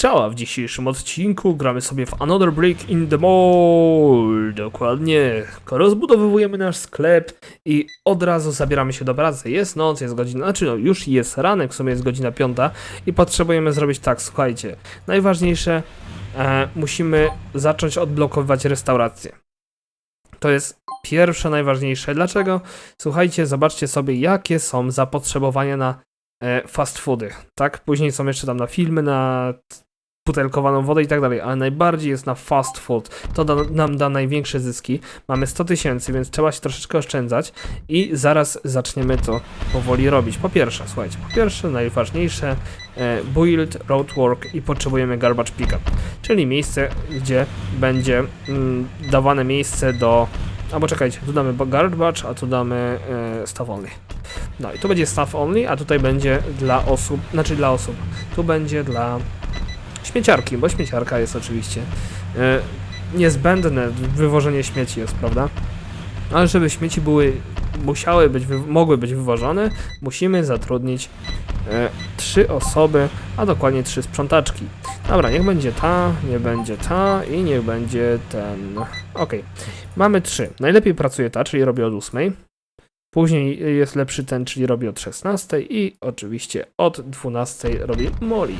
Strzała w dzisiejszym odcinku gramy sobie w Another Brick in the Mall. Dokładnie. Rozbudowujemy nasz sklep i od razu zabieramy się do pracy. Jest noc, jest godzina, znaczy no już jest ranek, w sumie jest godzina piąta i potrzebujemy zrobić tak, słuchajcie. Najważniejsze, e, musimy zacząć odblokowywać restaurację. To jest pierwsze, najważniejsze. Dlaczego? Słuchajcie, zobaczcie sobie, jakie są zapotrzebowania na e, fast foody, tak? Później są jeszcze tam na filmy, na butelkowaną wodę i tak dalej, ale najbardziej jest na fast food. To da, nam da największe zyski. Mamy 100 tysięcy, więc trzeba się troszeczkę oszczędzać i zaraz zaczniemy to powoli robić. Po pierwsze, słuchajcie, po pierwsze, najważniejsze, e, build, roadwork i potrzebujemy garbage pickup, czyli miejsce, gdzie będzie mm, dawane miejsce do Albo czekajcie, tu damy garbage, a tu damy e, only. No i tu będzie staff only, a tutaj będzie dla osób, znaczy dla osób. Tu będzie dla śmieciarki, bo śmieciarka jest oczywiście e, niezbędne, wywożenie śmieci jest, prawda? Ale żeby śmieci były, musiały być, mogły być wywożone, musimy zatrudnić e, trzy osoby, a dokładnie trzy sprzątaczki. Dobra, niech będzie ta, nie będzie ta i niech będzie ten. Okej. Mamy trzy. Najlepiej pracuje ta, czyli robi od 8. Później jest lepszy ten, czyli robi od 16 i oczywiście od 12 robi Molly.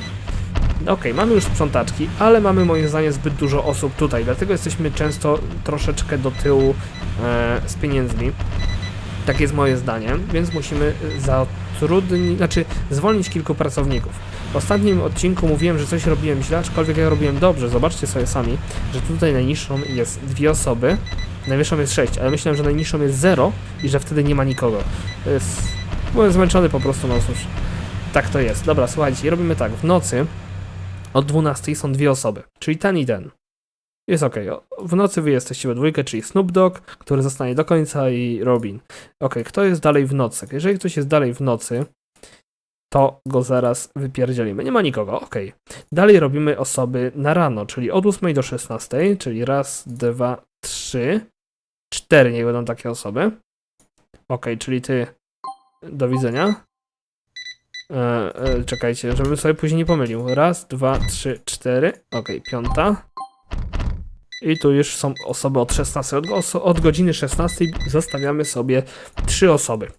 Okej, mamy już sprzątaczki, ale mamy moim zdaniem zbyt dużo osób tutaj, dlatego jesteśmy często troszeczkę do tyłu e, z pieniędzmi. Tak jest moje zdanie, więc musimy zatrudnić, znaczy zwolnić kilku pracowników. W ostatnim odcinku mówiłem, że coś robiłem źle, aczkolwiek ja robiłem dobrze. Zobaczcie sobie sami, że tutaj najniższą jest dwie osoby, najwyższą jest 6, ale myślałem, że najniższą jest 0 i że wtedy nie ma nikogo. Jest... Byłem zmęczony po prostu, no cóż. Tak to jest. Dobra, słuchajcie, robimy tak. W nocy od 12 są dwie osoby, czyli ten i ten. Jest ok. W nocy wy jesteście we dwójkę, czyli Snoop Dogg, który zostanie do końca i Robin. Ok, kto jest dalej w nocy? Jeżeli ktoś jest dalej w nocy, to go zaraz wypierdzielimy. Nie ma nikogo, ok. Dalej robimy osoby na rano, czyli od 8 do 16, czyli raz, dwa, trzy, cztery niech będą takie osoby. Ok, czyli ty, do widzenia. E, e, czekajcie, żebym sobie później nie pomylił. Raz, dwa, trzy, cztery. Ok, piąta. I tu już są osoby od 16. Od, od godziny 16 zostawiamy sobie trzy osoby.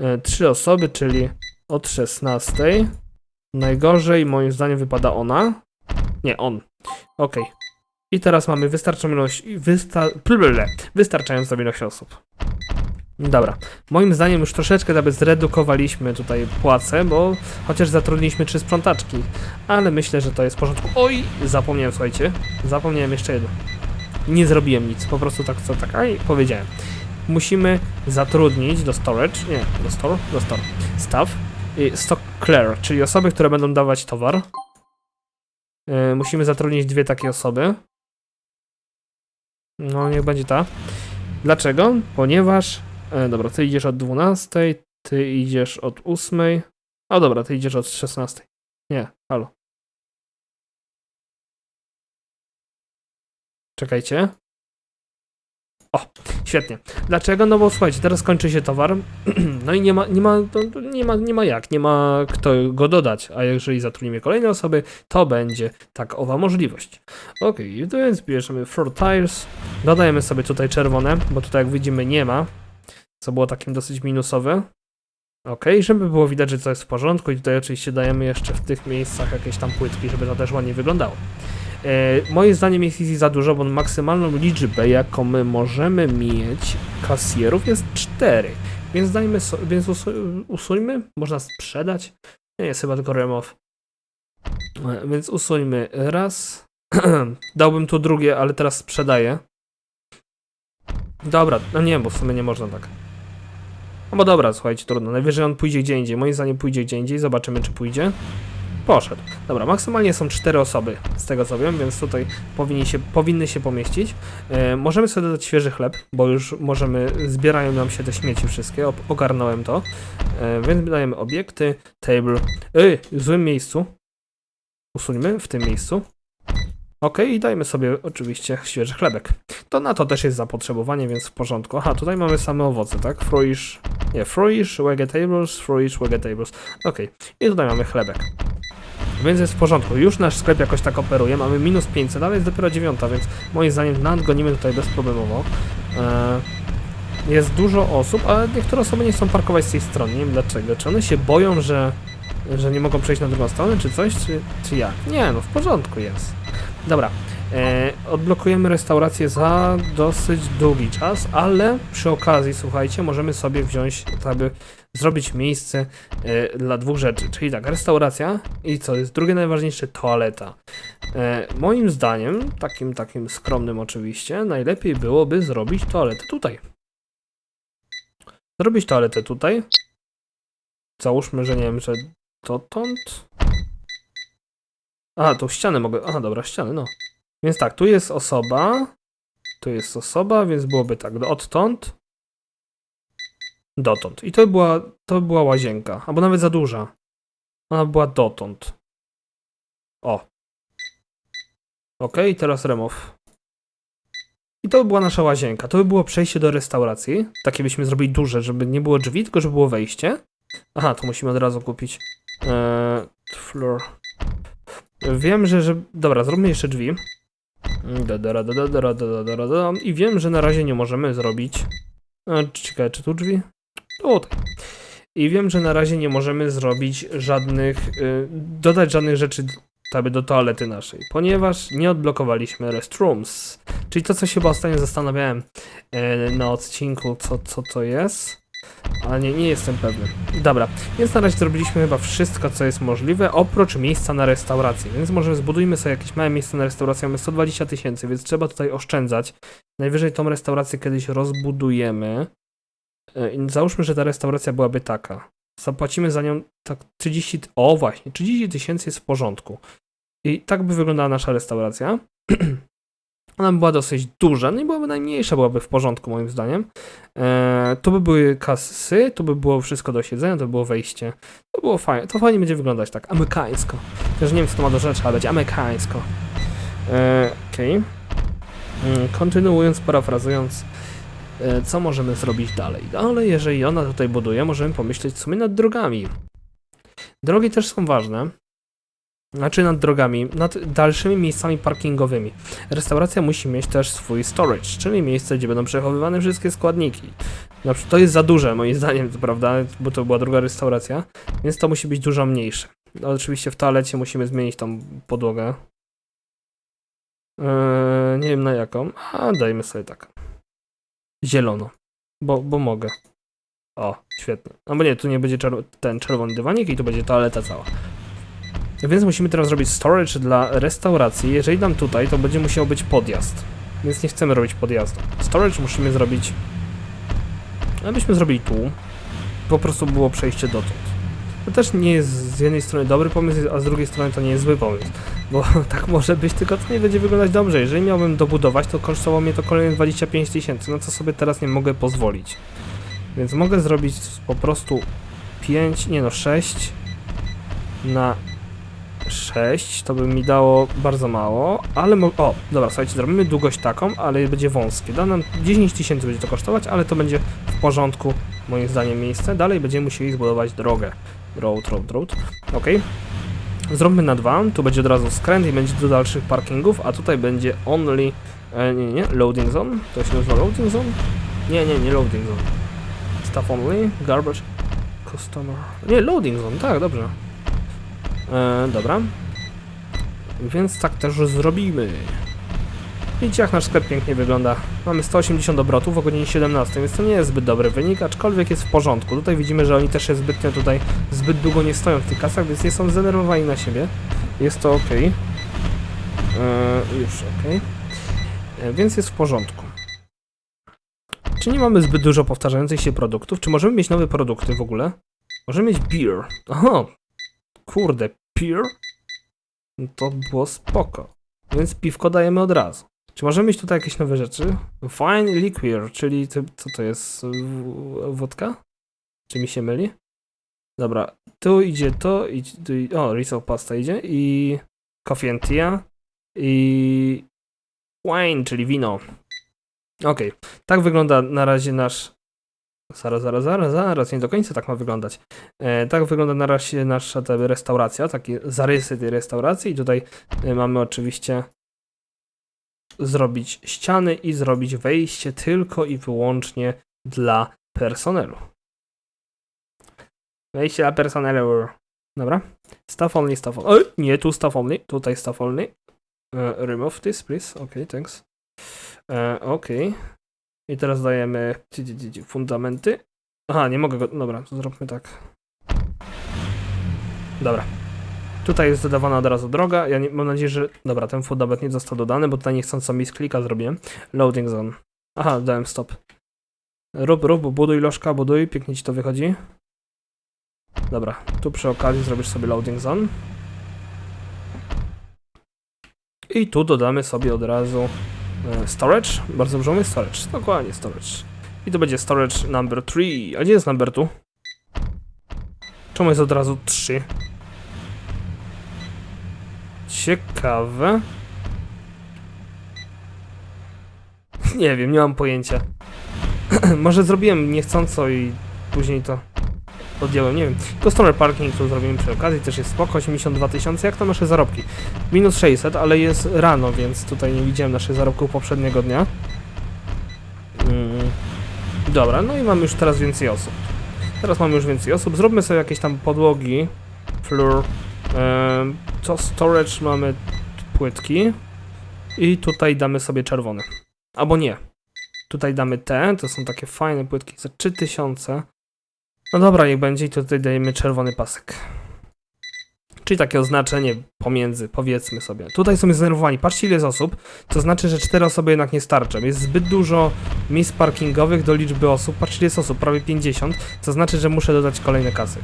E, trzy osoby, czyli od 16. Najgorzej moim zdaniem wypada ona. Nie, on. Ok. I teraz mamy wystarczającą ilość, wystarczającą ilość osób. Dobra. Moim zdaniem już troszeczkę nawet zredukowaliśmy tutaj płace, bo chociaż zatrudniliśmy trzy sprzątaczki, ale myślę, że to jest w porządku. Oj, zapomniałem, słuchajcie. Zapomniałem jeszcze jedno. Nie zrobiłem nic, po prostu tak co tak, a i powiedziałem. Musimy zatrudnić do storage, nie, do store, do store, staff, i stock clear, czyli osoby, które będą dawać towar. Yy, musimy zatrudnić dwie takie osoby. No, niech będzie ta. Dlaczego? Ponieważ E, dobra, ty idziesz od 12, ty idziesz od 8. O dobra, ty idziesz od 16. Nie, halo. Czekajcie. O, świetnie. Dlaczego? No bo słuchajcie, teraz kończy się towar. No i nie ma, nie ma, nie ma, nie ma jak, nie ma kto go dodać. A jeżeli zatrudnimy kolejne osoby, to będzie tak owa możliwość. Ok, więc bierzemy floor tiles, dodajemy sobie tutaj czerwone, bo tutaj jak widzimy nie ma, co było takim dosyć minusowe. Ok, żeby było widać, że to jest w porządku i tutaj oczywiście dajemy jeszcze w tych miejscach jakieś tam płytki, żeby to też ładnie wyglądało. E, moim zdaniem jest easy za dużo, bo maksymalną liczbę, jaką my możemy mieć kasjerów jest 4. Więc dajmy so, więc usu, usuńmy, można sprzedać. Nie jest chyba tylko remove. E, więc usuńmy raz. Dałbym tu drugie, ale teraz sprzedaję. Dobra, no nie, bo w sumie nie można tak. No bo dobra, słuchajcie, trudno. Najwyżej on pójdzie gdzie indziej. Moim zdaniem pójdzie gdzie indziej. Zobaczymy, czy pójdzie. Poszedł. Dobra, maksymalnie są cztery osoby, z tego co wiem, więc tutaj powinni się, powinny się pomieścić. E, możemy sobie dodać świeży chleb, bo już możemy, zbierają nam się te śmieci wszystkie, op- ogarnąłem to. E, więc dajemy obiekty, table. Ej, w złym miejscu. Usuńmy w tym miejscu. Ok, i dajmy sobie oczywiście świeży chlebek. To na to też jest zapotrzebowanie, więc w porządku. Aha, tutaj mamy same owoce, tak? Fruish, nie, fruish, vegetables, fruish, vegetables. Ok, i tutaj mamy chlebek. Więc jest w porządku. Już nasz sklep jakoś tak operuje. Mamy minus 500, ale jest dopiero dziewiąta, więc moim zdaniem nadgonimy tutaj bezproblemowo. E, jest dużo osób, ale niektóre osoby nie chcą parkować z tej strony. Nie wiem dlaczego. Czy one się boją, że, że nie mogą przejść na drugą stronę, czy coś, czy, czy jak? Nie, no w porządku jest. Dobra. E, odblokujemy restaurację za dosyć długi czas, ale przy okazji, słuchajcie, możemy sobie wziąć, tak aby zrobić miejsce e, dla dwóch rzeczy. Czyli tak, restauracja i co jest drugie najważniejsze, toaleta. E, moim zdaniem, takim takim skromnym oczywiście, najlepiej byłoby zrobić toaletę tutaj. Zrobić toaletę tutaj. Załóżmy, że nie wiem, że dotąd. Aha, tą ścianę mogę. Aha, dobra, ściany, no. Więc tak, tu jest osoba. Tu jest osoba, więc byłoby tak, odtąd. Dotąd. I to była, to była łazienka, albo nawet za duża. Ona była dotąd. O. Ok, teraz remove. I to by była nasza łazienka. To by było przejście do restauracji. Takie byśmy zrobili duże, żeby nie było drzwi, tylko żeby było wejście. Aha, to musimy od razu kupić. Eee, floor. Wiem, że, że... Dobra, zróbmy jeszcze drzwi. I wiem, że na razie nie możemy zrobić... Ciekawe, czy tu drzwi? Tutaj. I wiem, że na razie nie możemy zrobić żadnych... Y, dodać żadnych rzeczy taby do toalety naszej, ponieważ nie odblokowaliśmy restrooms. Czyli to, co się chyba ostatnio zastanawiałem y, na odcinku, co, co to jest. Ale nie, nie jestem pewny. Dobra, więc na razie zrobiliśmy chyba wszystko, co jest możliwe, oprócz miejsca na restaurację. Więc może zbudujmy sobie jakieś małe miejsce na restaurację. Mamy 120 tysięcy, więc trzeba tutaj oszczędzać. Najwyżej tą restaurację kiedyś rozbudujemy. E, Załóżmy, że ta restauracja byłaby taka. Zapłacimy za nią tak 30. O, właśnie, 30 tysięcy jest w porządku. I tak by wyglądała nasza restauracja. Ona by była dosyć duża, no i byłaby najmniejsza, byłaby w porządku moim zdaniem. Eee, to by były kasy, to by było wszystko do siedzenia, to by było wejście. To było fajnie, to fajnie będzie wyglądać tak, amerykańsko. Też nie wiem co to ma do rzeczy, ale będzie amerykańsko. Eee, Okej. Mm, Kontynuując, parafrazując, e, co możemy zrobić dalej? Dalej, jeżeli ona tutaj buduje, możemy pomyśleć w sumie nad drogami. Drogi też są ważne. Znaczy nad drogami, nad dalszymi miejscami parkingowymi. Restauracja musi mieć też swój storage, czyli miejsce, gdzie będą przechowywane wszystkie składniki. Na przykład to jest za duże, moim zdaniem, prawda, bo to była druga restauracja, więc to musi być dużo mniejsze. No, oczywiście w toalecie musimy zmienić tą podłogę. Eee, nie wiem na jaką, a dajmy sobie tak. Zielono, bo, bo mogę. O, świetnie. No bo nie, tu nie będzie czerw- ten czerwony dywanik i tu będzie toaleta cała. Więc musimy teraz zrobić storage dla restauracji. Jeżeli dam tutaj, to będzie musiał być podjazd. Więc nie chcemy robić podjazdu. Storage musimy zrobić. Abyśmy zrobili tu. Po prostu było przejście dotąd. To też nie jest z jednej strony dobry pomysł, a z drugiej strony to nie jest zły pomysł. Bo tak może być, tylko to nie będzie wyglądać dobrze. Jeżeli miałbym dobudować, to kosztowało mnie to kolejne 25 tysięcy, no co sobie teraz nie mogę pozwolić. Więc mogę zrobić po prostu 5, nie no 6 na 6, to by mi dało bardzo mało, ale o, dobra, słuchajcie, zrobimy długość taką, ale będzie wąskie. Da nam 10 tysięcy będzie to kosztować, ale to będzie w porządku, moim zdaniem, miejsce. Dalej będziemy musieli zbudować drogę. Road, road, road. Ok. Zróbmy na dwa, tu będzie od razu skręt i będzie do dalszych parkingów, a tutaj będzie only, e, nie, nie, loading zone. To się nazywa loading zone? Nie, nie, nie loading zone. Stuff only, garbage, customer. Nie, loading zone, tak, dobrze. E, dobra. Więc tak też zrobimy. Widzicie jak nasz sklep pięknie wygląda. Mamy 180 obrotów o godzinie 17, więc to nie jest zbyt dobry wynik, aczkolwiek jest w porządku. Tutaj widzimy, że oni też się zbytnio tutaj zbyt długo nie stoją w tych kasach, więc nie są zdenerwowani na siebie. Jest to ok. E, już ok. E, więc jest w porządku. Czy nie mamy zbyt dużo powtarzających się produktów? Czy możemy mieć nowe produkty w ogóle? Możemy mieć beer. Aha, kurde, beer? No To było spoko. Więc piwko dajemy od razu. Czy możemy mieć tutaj jakieś nowe rzeczy? Fine liquor, czyli co to jest? Wódka? Czy mi się myli? Dobra, tu idzie to, idzie, tu, o, risol pasta idzie i coffee and tea i wine, czyli wino. Okej, tak wygląda na razie nasz Zaraz, zaraz, zaraz, zaraz, nie do końca tak ma wyglądać. E, tak wygląda na razie nasza ta restauracja, takie zarysy tej restauracji i tutaj e, mamy oczywiście zrobić ściany i zrobić wejście tylko i wyłącznie dla personelu. Wejście dla personelu. Dobra. Staff only, staff only. Oj, nie, tu staff only, tutaj staff only. E, remove this, please. Ok, thanks. E, ok. I teraz dajemy fundamenty. Aha, nie mogę go. Dobra, to zróbmy tak. Dobra. Tutaj jest dodawana od razu droga. Ja nie, mam nadzieję, że. Dobra, ten fundament nie został dodany, bo tutaj niechcąco mi z klika zrobiłem. Loading zone. Aha, dałem stop. Rób, rób, buduj lożka, buduj. Pięknie ci to wychodzi. Dobra, tu przy okazji zrobisz sobie loading zone. I tu dodamy sobie od razu storage. Bardzo dobrze mówię storage. Dokładnie storage. I to będzie storage number 3. A gdzie jest number 2? Czemu jest od razu 3? Ciekawe. Nie wiem, nie mam pojęcia. Może zrobiłem niechcąco i później to odjąłem, nie wiem. Customer parking tu zrobimy przy okazji, też jest spoko, 82 tysiące. Jak to nasze zarobki? Minus 600, ale jest rano, więc tutaj nie widziałem naszych zarobków poprzedniego dnia. Mm. Dobra, no i mamy już teraz więcej osób. Teraz mamy już więcej osób. Zróbmy sobie jakieś tam podłogi. Floor. Co storage mamy płytki. I tutaj damy sobie czerwony. Albo nie. Tutaj damy te, to są takie fajne płytki za 3000. No dobra, niech będzie i tutaj dajemy czerwony pasek. Czyli takie oznaczenie pomiędzy, powiedzmy sobie. Tutaj są zdenerwowani. Patrzcie ile jest osób. To znaczy, że 4 osoby jednak nie starczą. Jest zbyt dużo miejsc parkingowych do liczby osób. Patrzcie ile jest osób, prawie 50. To znaczy, że muszę dodać kolejne kasy.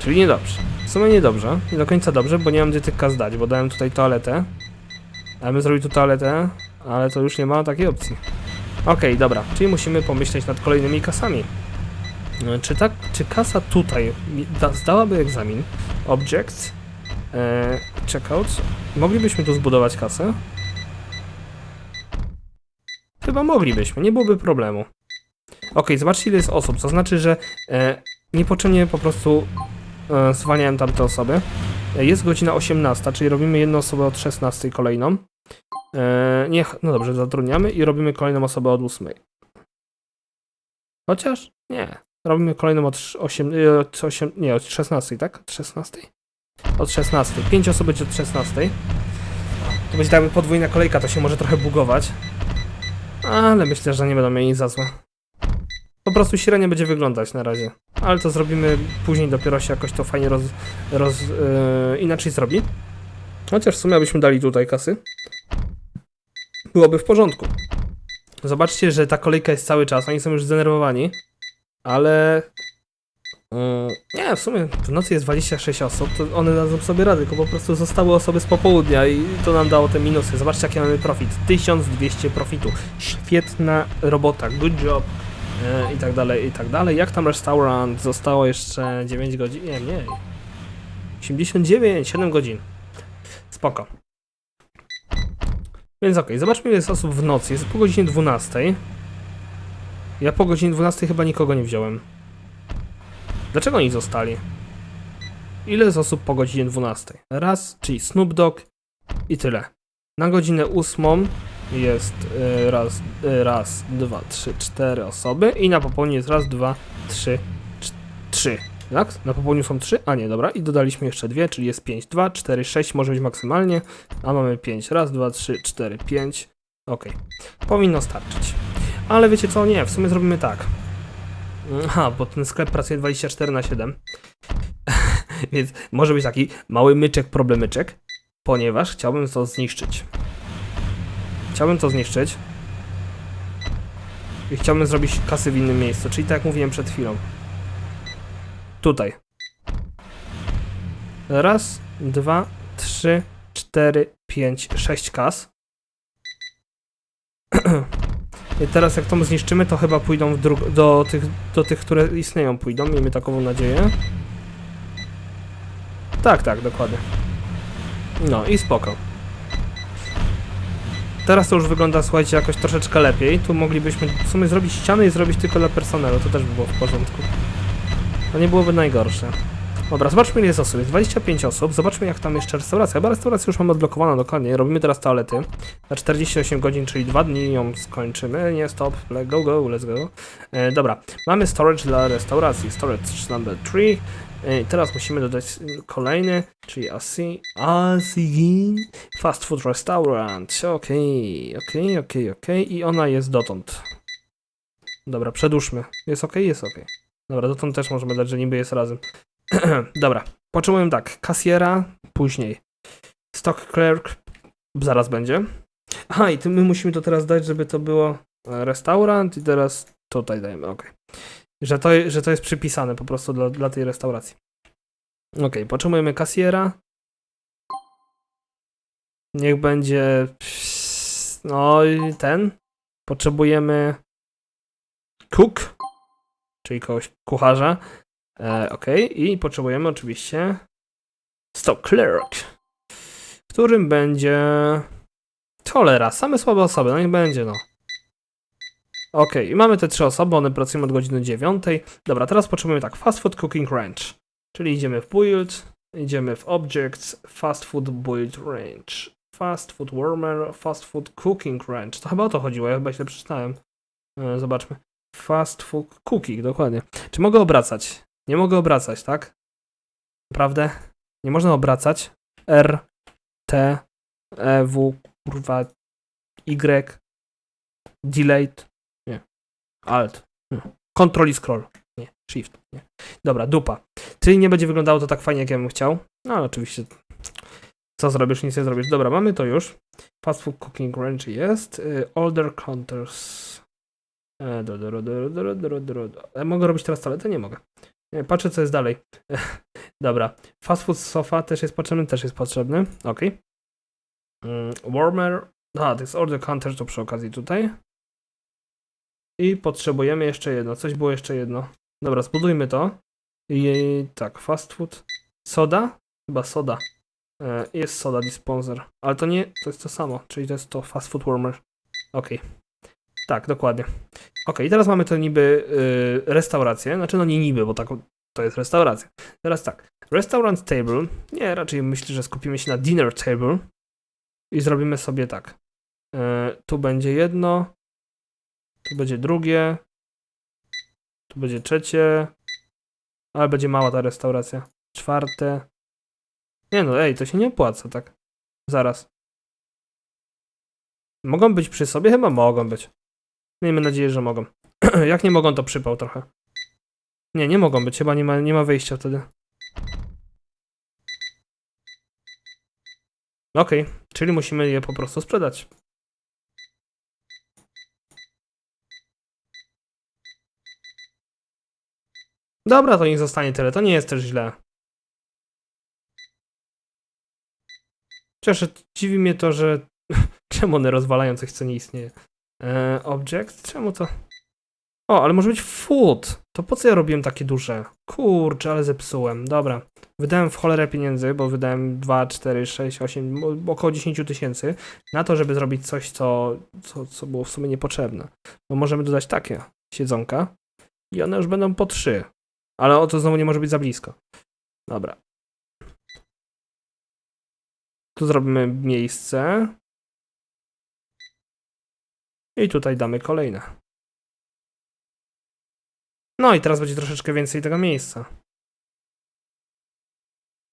Czyli niedobrze. W sumie niedobrze. Nie do końca dobrze, bo nie mam gdzie tych kas dać, bo dałem tutaj toaletę. A bym zrobił tu toaletę, ale to już nie ma takiej opcji. Okej, dobra, czyli musimy pomyśleć nad kolejnymi kasami. E, Czy tak, czy kasa tutaj da, zdałaby egzamin? Objects, e, checkout. Moglibyśmy tu zbudować kasę? Chyba moglibyśmy, nie byłoby problemu. Okej, zobaczcie ile jest osób, to znaczy, że e, niepotrzebnie po prostu e, zwalniałem tamte osoby. E, jest godzina 18, czyli robimy jedną osobę od 16 kolejną. E, niech, no dobrze, zatrudniamy i robimy kolejną osobę od 8. Chociaż? Nie. Robimy kolejną od 8, e, od 8 nie, od 16, tak? Od 16? Od 16. 5 osób będzie od 16. To będzie tak podwójna kolejka, to się może trochę bugować. Ale myślę, że nie będą mieli za złe. Po prostu średnio będzie wyglądać na razie. Ale to zrobimy później, dopiero się jakoś to fajnie roz, roz, e, inaczej zrobi. Chociaż w sumie byśmy dali tutaj kasy byłoby w porządku. Zobaczcie, że ta kolejka jest cały czas, oni są już zdenerwowani, ale... mm, nie, w sumie w nocy jest 26 osób, to one dadzą sobie radę, tylko po prostu zostały osoby z popołudnia i to nam dało te minusy. Zobaczcie, jaki mamy profit. 1200 profitu. Świetna robota, good job. e, I tak dalej, i tak dalej. Jak tam restaurant? Zostało jeszcze 9 godzin? Nie, nie. 89, 7 godzin. Spoko. Więc okej, zobaczmy ile jest osób w nocy. Jest po godzinie 12. Ja po godzinie 12 chyba nikogo nie wziąłem. Dlaczego oni zostali? Ile jest osób po godzinie 12? Raz, czyli Snoop Dogg i tyle. Na godzinę 8 jest y, raz, y, raz, dwa, trzy, cztery osoby i na popołudnie jest raz, dwa, trzy, trzy. Tak? Na popołudniu są trzy? A nie, dobra. I dodaliśmy jeszcze dwie, czyli jest 5, 2, 4, 6 może być maksymalnie. A mamy 5. Raz, dwa, trzy, cztery, pięć. Ok. Powinno starczyć. Ale wiecie co? Nie, w sumie zrobimy tak. Aha, bo ten sklep pracuje 24 na 7. Więc może być taki mały myczek, problemyczek, ponieważ chciałbym to zniszczyć. Chciałbym to zniszczyć. I chciałbym zrobić kasy w innym miejscu, czyli tak jak mówiłem przed chwilą. Tutaj. Raz, dwa, trzy, 4, 5, 6 kas. I teraz jak to zniszczymy, to chyba pójdą do, tych, do tych, które istnieją pójdą, miejmy takową nadzieję. Tak, tak, dokładnie. No i spoko. teraz to już wygląda, słuchajcie, jakoś troszeczkę lepiej. Tu moglibyśmy w sumie zrobić ściany i zrobić tylko dla personelu, to też by było w porządku. To nie byłoby najgorsze. Dobra, zobaczmy ile jest osób. Jest 25 osób. Zobaczmy jak tam jeszcze restauracja. Chyba restaurację już mamy odblokowaną dokładnie. Robimy teraz toalety. Na 48 godzin, czyli 2 dni ją skończymy. Nie, stop. Let go, go, let's go. E, dobra, mamy storage dla restauracji. Storage number 3. E, teraz musimy dodać kolejny, czyli ASI. ASI. Fast food restaurant. Okej, okej, okej, okej. I ona jest dotąd. Dobra, przedłużmy. Jest ok? Jest ok. Dobra, dotąd też możemy dać, że niby jest razem. Dobra, potrzebujemy tak, kasjera, później stock clerk, zaraz będzie. Aha, i my musimy to teraz dać, żeby to było e, restaurant i teraz tutaj dajemy, ok. Że to, że to jest przypisane po prostu dla, dla tej restauracji. Ok, potrzebujemy kasjera. Niech będzie, no i ten. Potrzebujemy cook, czyli kogoś kucharza. E, ok, i potrzebujemy oczywiście stock clerk, którym będzie cholera, same słabe osoby, no niech będzie, no. Ok, i mamy te trzy osoby, one pracują od godziny 9. Dobra, teraz potrzebujemy tak, fast food cooking range, czyli idziemy w build, idziemy w objects, fast food build range, fast food warmer, fast food cooking range, to chyba o to chodziło, ja chyba źle przeczytałem. E, zobaczmy. Fast food cooking, dokładnie. Czy mogę obracać? Nie mogę obracać, tak? Naprawdę? Nie można obracać. R, T, E, W, kurwa, Y, delete, nie, alt, nie. Control i scroll, nie, shift, nie. Dobra, dupa. Czyli nie będzie wyglądało to tak fajnie, jak ja bym chciał. No, oczywiście, co zrobisz, nic nie zrobisz. Dobra, mamy to już. Fast food cooking range jest. Y, Older counters. E, do, do, do, do, do, do, do. Ja mogę robić teraz toaletę? Nie mogę. Patrzę, co jest dalej. Dobra. Fast food sofa też jest potrzebny, też jest potrzebny. Ok. Mm, warmer. Aha, to jest order counter, to przy okazji tutaj. I potrzebujemy jeszcze jedno. Coś było jeszcze jedno. Dobra, zbudujmy to. I tak, fast food. Soda? Chyba soda. E, jest soda dispenser. Ale to nie, to jest to samo. Czyli to jest to fast food warmer. Ok. Tak, dokładnie. Ok, i teraz mamy to niby y, restaurację. Znaczy, no nie niby, bo tak, to jest restauracja. Teraz tak. Restaurant table. Nie, raczej myślę, że skupimy się na dinner table. I zrobimy sobie tak. Y, tu będzie jedno. Tu będzie drugie. Tu będzie trzecie. Ale będzie mała ta restauracja. Czwarte. Nie no, ej, to się nie opłaca, tak? Zaraz. Mogą być przy sobie? Chyba mogą być. Miejmy nadzieję, że mogą. Jak nie mogą, to przypał trochę. Nie, nie mogą być, chyba nie ma, nie ma wyjścia wtedy. Okej, czyli musimy je po prostu sprzedać. Dobra, to niech zostanie tyle, to nie jest też źle. Chociaż dziwi mnie to, że czemu one rozwalają coś, co nie istnieje. E, object? Czemu to? O, ale może być food. To po co ja robiłem takie duże? Kurczę, ale zepsułem. Dobra. Wydałem w cholerę pieniędzy, bo wydałem 2, 4, 6, 8, mo- około 10 tysięcy na to, żeby zrobić coś, co, co, co było w sumie niepotrzebne. Bo możemy dodać takie siedzonka i one już będą po 3. Ale o to znowu nie może być za blisko. Dobra. Tu zrobimy miejsce. I tutaj damy kolejne. No i teraz będzie troszeczkę więcej tego miejsca.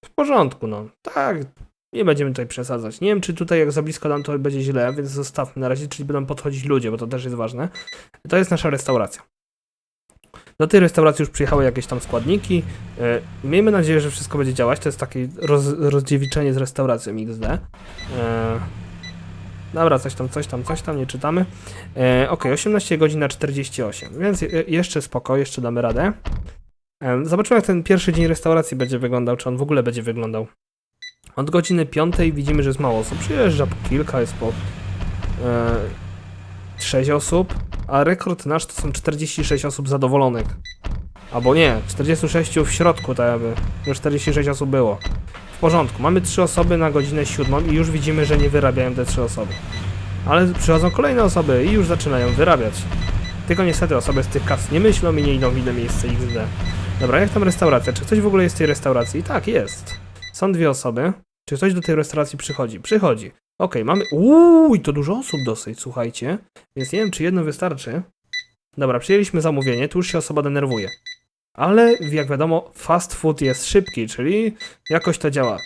W porządku, no. Tak, nie będziemy tutaj przesadzać. Nie wiem, czy tutaj jak za blisko dam, to będzie źle, więc zostawmy na razie, czyli będą podchodzić ludzie, bo to też jest ważne. To jest nasza restauracja. Do tej restauracji już przyjechały jakieś tam składniki. E, Miejmy nadzieję, że wszystko będzie działać. To jest takie roz, rozdziewiczenie z restauracją XD. Dobra, coś tam, coś tam, coś tam, nie czytamy. E, ok, 18 godzin na 48, więc je, jeszcze spoko, jeszcze damy radę. E, zobaczymy, jak ten pierwszy dzień restauracji będzie wyglądał, czy on w ogóle będzie wyglądał. Od godziny 5 widzimy, że jest mało osób. Przyjeżdża po kilka, jest po e, 6 osób, a rekord nasz to są 46 osób zadowolonych. Albo nie, 46 w środku, tak jakby. Już 46 osób było. Porządku, mamy 3 osoby na godzinę 7 i już widzimy, że nie wyrabiają te 3 osoby. Ale przychodzą kolejne osoby i już zaczynają wyrabiać. Tylko niestety osoby z tych kas nie myślą i nie idą w inne miejsce XD. Dobra, jak tam restauracja? Czy ktoś w ogóle jest w tej restauracji? Tak, jest. Są dwie osoby. Czy ktoś do tej restauracji przychodzi? Przychodzi. Okej, mamy... Uuu, to dużo osób dosyć, słuchajcie. Więc nie wiem, czy jedno wystarczy. Dobra, przyjęliśmy zamówienie, tu już się osoba denerwuje. Ale, jak wiadomo, fast food jest szybki, czyli jakoś to działa.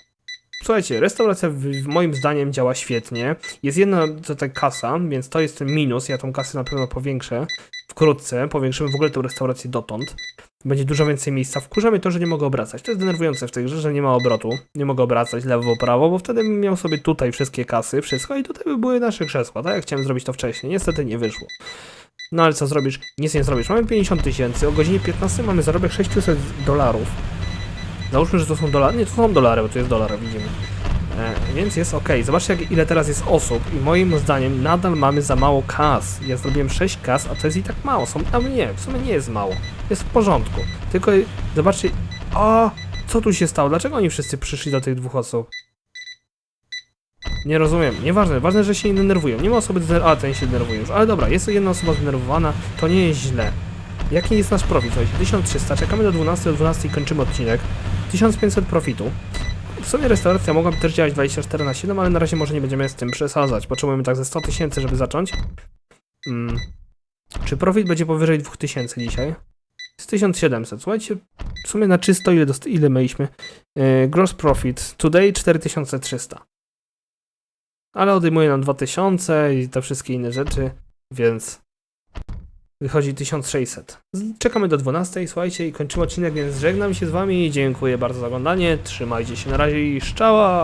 Słuchajcie, restauracja w, w moim zdaniem działa świetnie. Jest jedna tutaj kasa, więc to jest minus. Ja tą kasę na pewno powiększę wkrótce. Powiększymy w ogóle tą restaurację dotąd. Będzie dużo więcej miejsca. Wkurza mnie to, że nie mogę obracać. To jest denerwujące w tej grze, że nie ma obrotu. Nie mogę obracać lewo, prawo, bo wtedy bym miał sobie tutaj wszystkie kasy, wszystko i tutaj by były nasze krzesła. Tak jak chciałem zrobić to wcześniej. Niestety nie wyszło. No ale co zrobisz? Nic nie zrobisz. Mamy 50 tysięcy, o godzinie 15 mamy zarobek 600 dolarów. Załóżmy, że to są dolary. Nie, to są dolary, bo to jest dolar, widzimy. E, więc jest ok. Zobaczcie, jak, ile teraz jest osób, i moim zdaniem nadal mamy za mało kas. Ja zrobiłem 6 kas, a to jest i tak mało. Są, a nie, w sumie nie jest mało. Jest w porządku. Tylko zobaczcie. O, co tu się stało? Dlaczego oni wszyscy przyszli do tych dwóch osób? Nie rozumiem. Nieważne, ważne, że się denerwują. Nie ma osoby zdenerwowanej. A, ten się denerwuje już. Ale dobra, jest jedna osoba zdenerwowana, to nie jest źle. Jaki jest nasz profit? Słuchajcie, 1300, czekamy do 12, do 12 i kończymy odcinek. 1500 profitu. W sumie restauracja mogłaby też działać 24 na 7, ale na razie może nie będziemy z tym przesadzać. Potrzebujemy tak ze 100 tysięcy, żeby zacząć. Mm. Czy profit będzie powyżej 2000 dzisiaj? Z 1700. Słuchajcie, w sumie na czysto ile, ile mieliśmy? Yy, gross profit today 4300. Ale odejmuje nam 2000 i te wszystkie inne rzeczy, więc wychodzi 1600. Z- Czekamy do 12, słuchajcie, i kończymy odcinek, więc żegnam się z wami. Dziękuję bardzo za oglądanie. Trzymajcie się na razie i szczała!